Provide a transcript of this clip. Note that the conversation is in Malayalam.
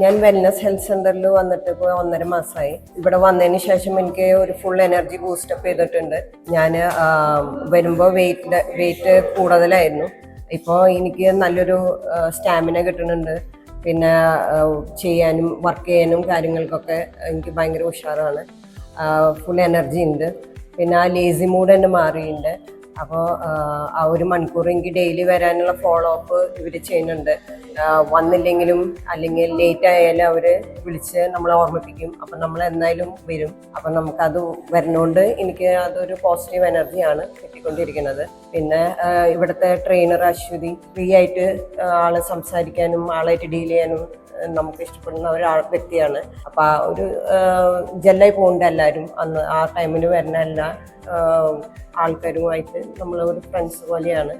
ഞാൻ വെൽനസ് ഹെൽത്ത് സെന്ററിൽ വന്നിട്ട് ഇപ്പോൾ ഒന്നര മാസമായി ഇവിടെ വന്നതിന് ശേഷം എനിക്ക് ഒരു ഫുൾ എനർജി ബൂസ്റ്റപ്പ് ചെയ്തിട്ടുണ്ട്. ഞാൻ വരുമ്പോൾ വെയിറ്റ് വെയിറ്റ് കൂടുതലായിരുന്നു. ഇപ്പോൾ എനിക്ക് നല്ലൊരു സ്റ്റാമിന കിട്ടുന്നുണ്ട്. പിന്നെ ചെയ്യാനും വർക്ക് ചെയ്യാനും കാര്യങ്ങൾക്കൊക്കെ എനിക്ക് ഭയങ്കര ഉഷാറാണ്. ഫുൾ എനർജി ഉണ്ട് പിന്നെ ആ ലേസി മൂഡ് തന്നെ മാറിയിട്ടുണ്ട് അപ്പോൾ ആ ഒരു മണിക്കൂർ എനിക്ക് ഡെയിലി വരാനുള്ള ഫോളോ അപ്പ് ഇവർ ചെയ്യുന്നുണ്ട് വന്നില്ലെങ്കിലും അല്ലെങ്കിൽ ലേറ്റ് ആയാലും അവർ വിളിച്ച് നമ്മളെ ഓർമ്മിപ്പിക്കും. അപ്പം നമ്മൾ എന്തായാലും വരും. അപ്പം നമുക്കത് വരുന്നതുകൊണ്ട് എനിക്ക് അതൊരു പോസിറ്റീവ് എനർജിയാണ് കിട്ടിക്കൊണ്ടിരിക്കുന്നത് പിന്നെ ഇവിടുത്തെ ട്രെയിനർ അശ്വതി ഫ്രീ ആയിട്ട് ആൾ സംസാരിക്കാനും ആളായിട്ട് ഡീൽ ചെയ്യാനും നമുക്ക് ഇഷ്ടപ്പെടുന്ന ഒരു വ്യക്തിയാണ്. അപ്പം ആ ഒരു ജെല്ലായി പോകേണ്ട എല്ലാവരും അന്ന് ആ ടൈമിന് വരുന്ന എല്ലാ ആൾക്കാരുമായിട്ട് നമ്മൾ ഒരു ഫ്രണ്ട്സ് പോലെയാണ്.